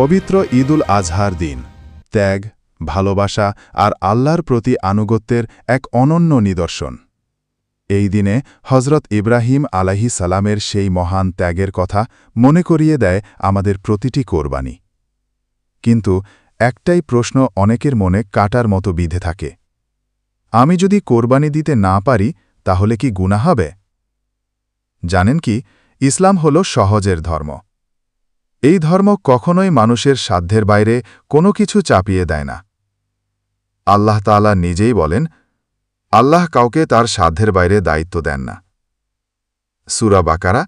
পবিত্র ঈদুল আজহার দিন। ত্যাগ, ভালোবাসা আর আল্লাহর প্রতি আনুগত্যের এক অনন্য নিদর্শন। এই দিনে হজরত ইব্রাহিম আলাহি সালামের সেই মহান ত্যাগের কথা মনে করিয়ে দেয় আমাদের প্রতিটি কোরবানি। কিন্তু একটাই প্রশ্ন অনেকের মনে কাটার মতো বিধে থাকে। আমি যদি কোরবানি দিতে না পারি, তাহলে কি গুণা হবে? জানেন কি, ইসলাম হল সহজের ধর্ম। এই ধর্ম কখনোই মানুষের সাধ্যের বাইরে কোনো কিছু চাপিয়ে দেয় না। আল্লাহ তাআলা নিজেই বলেন, আল্লাহ কাউকে তার সাধ্যের বাইরে দায়িত্ব দেন না। সুরা বাকারা,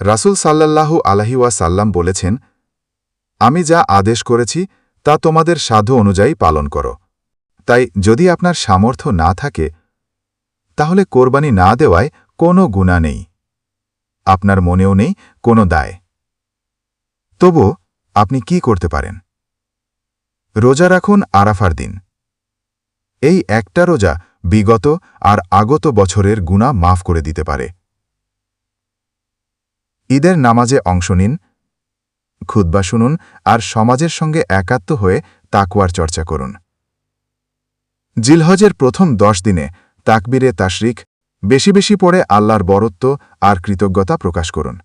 রাসুল সাল্লাল্লাহু আলহিওয়া সাল্লাম বলেছেন, আমি যা আদেশ করেছি, তা তোমাদের সাধু অনুযায়ী পালন করো। তাই যদি আপনার সামর্থ্য না থাকে, তাহলে কোরবানি না দেওয়ায় কোনো গুণা নেই। আপনার মনেও নেই, কোনো দায়। তবু আপনি কি করতে পারেন? রোজা রাখুন আরাফার দিন। এই একটা রোজা বিগত আর আগত বছরের গুণা মাফ করে দিতে পারে। ঈদের নামাজে অংশ নিন খুদ্া শুনুন আর সমাজের সঙ্গে একাত্ম হয়ে তাকুয়ার চর্চা করুন। জিলহজের প্রথম দশ দিনে তাকবিরে তাশরিক বেশি বেশি পড়ে আল্লাহর বরত্ব আর কৃতজ্ঞতা প্রকাশ করুন।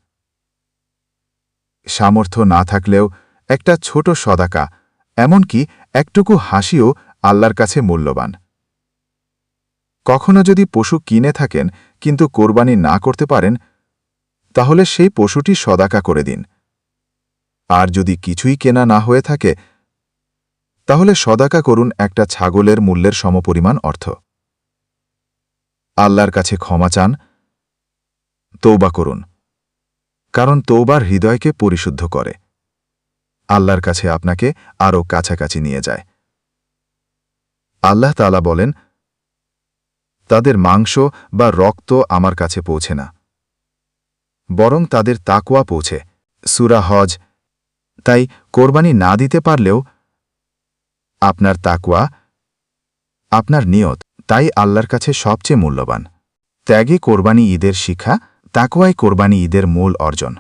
সামর্থ্য না থাকলেও একটা ছোট সদাকা, এমনকি একটুকু হাসিও আল্লাহর কাছে মূল্যবান। কখনো যদি পশু কিনে থাকেন, কিন্তু কোরবানি না করতে পারেন, তাহলে সেই পশুটি সদাকা করে দিন। আর যদি কিছুই কেনা না হয়ে থাকে, তাহলে সদাকা করুন একটা ছাগলের মূল্যের সমপরিমাণ অর্থ। আল্লাহর কাছে ক্ষমা চান তৌবা করুন, কারণ তৌবার হৃদয়কে পরিশুদ্ধ করে। আল্লাহর কাছে আপনাকে আরও কাছাকাছি নিয়ে যায়। আল্লাহ তালা বলেন, তাদের মাংস বা রক্ত আমার কাছে পৌঁছে না, বরং তাদের তাকুয়া পৌঁছে। সুরা হজ, তাই কোরবানি না দিতে পারলেও আপনার তাকুয়া আপনার নিয়ত তাই আল্লাহর কাছে সবচেয়ে মূল্যবান। ত্যাগে কোরবানি ঈদের শিক্ষা তাকুয়াই কোরবানি ঈদের মূল অর্জন।